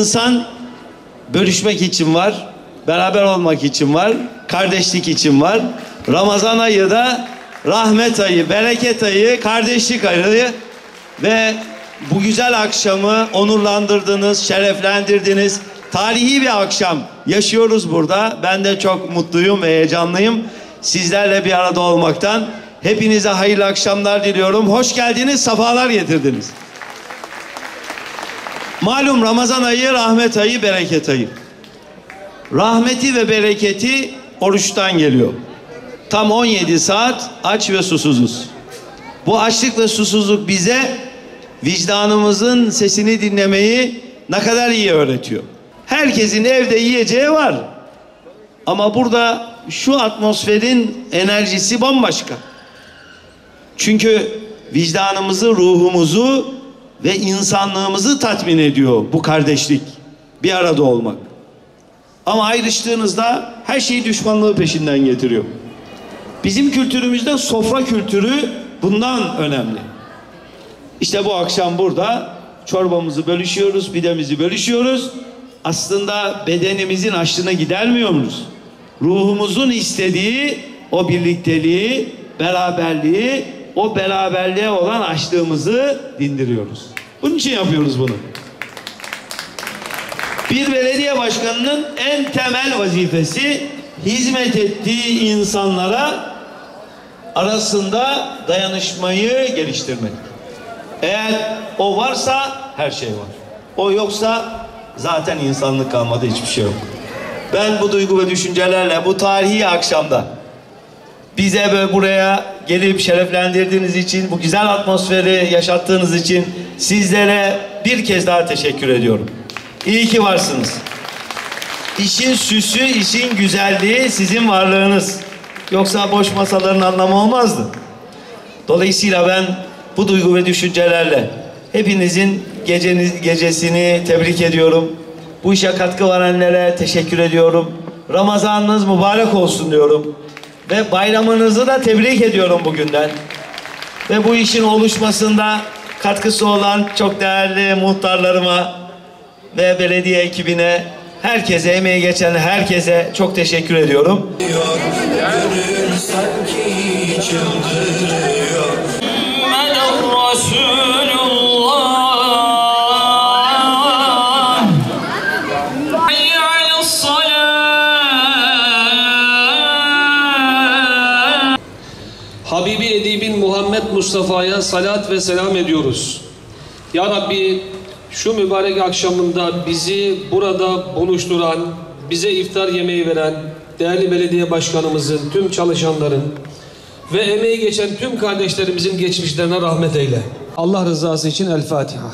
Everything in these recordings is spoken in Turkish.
insan bölüşmek için var, beraber olmak için var, kardeşlik için var. Ramazan ayı da rahmet ayı, bereket ayı, kardeşlik ayı ve bu güzel akşamı onurlandırdınız, şereflendirdiniz. Tarihi bir akşam yaşıyoruz burada. Ben de çok mutluyum ve heyecanlıyım. Sizlerle bir arada olmaktan. Hepinize hayırlı akşamlar diliyorum. Hoş geldiniz, sefalar getirdiniz. Malum Ramazan ayı, rahmet ayı, bereket ayı. Rahmeti ve bereketi oruçtan geliyor. Tam 17 saat aç ve susuzuz. Bu açlık ve susuzluk bize vicdanımızın sesini dinlemeyi ne kadar iyi öğretiyor. Herkesin evde yiyeceği var. Ama burada şu atmosferin enerjisi bambaşka. Çünkü vicdanımızı, ruhumuzu ve insanlığımızı tatmin ediyor bu kardeşlik. Bir arada olmak. Ama ayrıştığınızda her şeyi düşmanlığı peşinden getiriyor. Bizim kültürümüzde sofra kültürü bundan önemli. İşte bu akşam burada çorbamızı bölüşüyoruz, pidemizi bölüşüyoruz. Aslında bedenimizin açlığına gidermiyor muyuz? Ruhumuzun istediği o birlikteliği, beraberliği, o beraberliğe olan açlığımızı dindiriyoruz. Bunun için yapıyoruz bunu. Bir belediye başkanının en temel vazifesi hizmet ettiği insanlara arasında dayanışmayı geliştirmek. Eğer o varsa her şey var. O yoksa zaten insanlık kalmadı hiçbir şey yok. Ben bu duygu ve düşüncelerle bu tarihi akşamda bize böyle buraya gelip şereflendirdiğiniz için, bu güzel atmosferi yaşattığınız için sizlere bir kez daha teşekkür ediyorum. İyi ki varsınız. İşin süsü, işin güzelliği sizin varlığınız. Yoksa boş masaların anlamı olmazdı. Dolayısıyla ben bu duygu ve düşüncelerle hepinizin geceniz, gecesini tebrik ediyorum. Bu işe katkı verenlere teşekkür ediyorum. Ramazanınız mübarek olsun diyorum. Ve bayramınızı da tebrik ediyorum bugünden. Ve bu işin oluşmasında katkısı olan çok değerli muhtarlarıma ve belediye ekibine, herkese, emeği geçen herkese çok teşekkür ediyorum. Gönül sanki çıldırıyor Muhammed Mustafa'ya salat ve selam ediyoruz. Ya Rabbi şu mübarek akşamında bizi burada buluşturan, bize iftar yemeği veren değerli belediye başkanımızın, tüm çalışanların ve emeği geçen tüm kardeşlerimizin geçmişlerine rahmet eyle. Allah rızası için El Fatiha.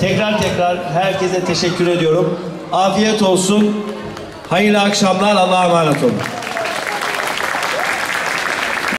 Tekrar tekrar herkese teşekkür ediyorum. Afiyet olsun. Hayırlı akşamlar. Allah'a emanet olun.